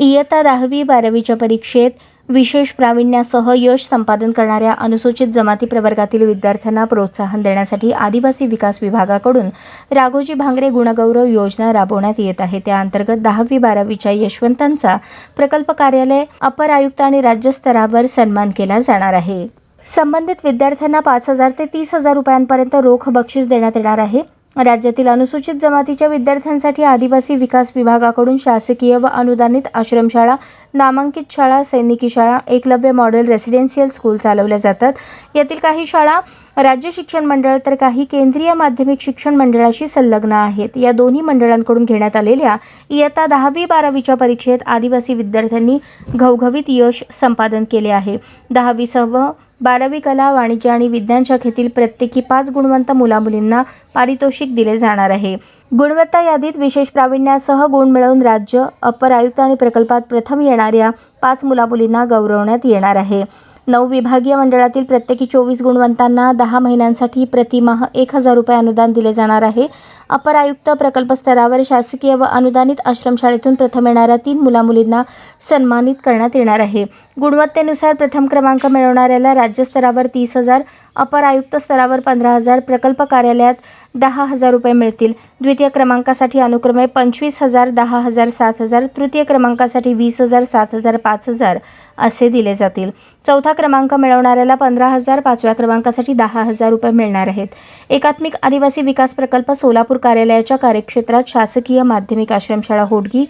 इयत्ता दहावी बारावीच्या परीक्षेत विशेष प्रावीण्यासह यश संपादन करणाऱ्या अनुसूचित जमाती प्रवर्गातील विद्यार्थ्यांना प्रोत्साहन देण्यासाठी आदिवासी विकास विभागाकडून राघोजी भांगरे गुणगौरव योजना राबवण्यात येत आहे. त्या अंतर्गत दहावी बारावीच्या यशवंतांचा प्रकल्प कार्यालय अपर आयुक्त आणि राज्यस्तरावर सन्मान केला जाणार आहे. संबंधित विद्यार्थ्यांना पाच हजार ते तीस हजार रुपयांपर्यंत रोख बक्षीस देण्यात येणार आहे. राज्यातील अनुसूचित जमातीच्या विद्यार्थ्यांसाठी आदिवासी विकास विभागाकडून शासकीय व अनुदानित आश्रमशाळा नामांकित शाळा सैनिकी शाळा एकलव्य मॉडेल रेसिडेन्शियल स्कूल चालवल्या जातात. यातील काही शाळा राज्य शिक्षण मंडळ तर काही केंद्रीय माध्यमिक शिक्षण मंडळाशी संलग्न आहेत. या दोन्ही मंडळांकडून घेण्यात आलेल्या इयत्ता दहावी बारावीच्या परीक्षेत आदिवासी विद्यार्थ्यांनी घवघवीत यश संपादन केले आहे. दहावीसह बारावी कला वाणिज्य आणि विज्ञान शाखेतील प्रत्येकी पाच गुणवंत मुलामुलींना पारितोषिक दिले जाणार आहे. गुणवत्ता यादीत विशेष प्रावीण्यासह गुण मिळवून राज्य अपर आयुक्त आणि प्रकल्पात प्रथम येणाऱ्या पाच मुलामुलींना गौरवण्यात येणार आहे. नऊ विभागीय मंडळातील प्रत्येकी चोवीस गुणवंतांना दहा महिन्यांसाठी प्रतिमाह एक हजार रुपये अनुदान दिले जाणार आहे. अपर आयुक्त प्रकल्प स्तरावर शासकीय व अनुदानित आश्रमशाळेतून प्रथम येणाऱ्या तीन मुलामुलींना सन्मानित करण्यात येणार आहे. गुणवत्तेनुसार प्रथम क्रमांक मिळवणाऱ्याला राज्यस्तरावर तीस हजार अपर आयुक्त स्तरावर पंधरा हजार प्रकल्प कार्यालयात दहा हजार रुपये मिळतील. द्वितीय क्रमांकासाठी अनुक्रमे पंचवीस हजार दहा हजार सात हजार तृतीय क्रमांकासाठी वीस हजार सात हजार पाच हजार असे दिले जातील. चौथा क्रमांक मिळवणाऱ्याला पंधरा हजार पाचव्या क्रमांकासाठी दहा हजार रुपये मिळणार आहेत. एकात्मिक आदिवासी विकास प्रकल्प सोलापूर कार्यालयाच्या कार्यक्षेत्रात शासकीय माध्यमिक आश्रमशाळा होडगी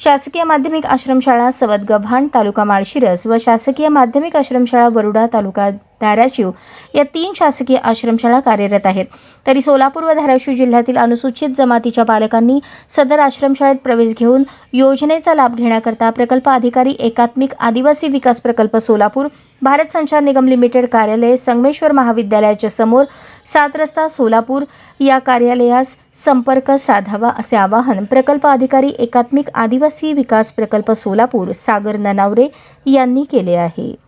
शासकीय माध्यमिक आश्रमशाळा सवद गव्हाण तालुका माळशिरस व शासकीय माध्यमिक आश्रमशाळा वरुडा तालुका धाराशिव या तीन शासकीय आश्रमशाळा कार्यरत आहेत. तरी सोलापूर व धाराशिव जिल्ह्यातील अनुसूचित जमातीच्या पालकांनी सदर आश्रमशाळेत प्रवेश घेऊन योजनेचा लाभ घेण्याकरता प्रकल्प अधिकारी एकात्मिक आदिवासी विकास प्रकल्प सोलापूर भारत संचार निगम लिमिटेड कार्यालय संगमेश्वर महाविद्यालयाच्या समोर सात रस्ता सोलापूर या कार्यालयास संपर्क साधावा असे आवाहन प्रकल्प अधिकारी एकात्मिक आदिवासी विकास प्रकल्प सोलापूर सागर ननावरे यांनी केले आहे.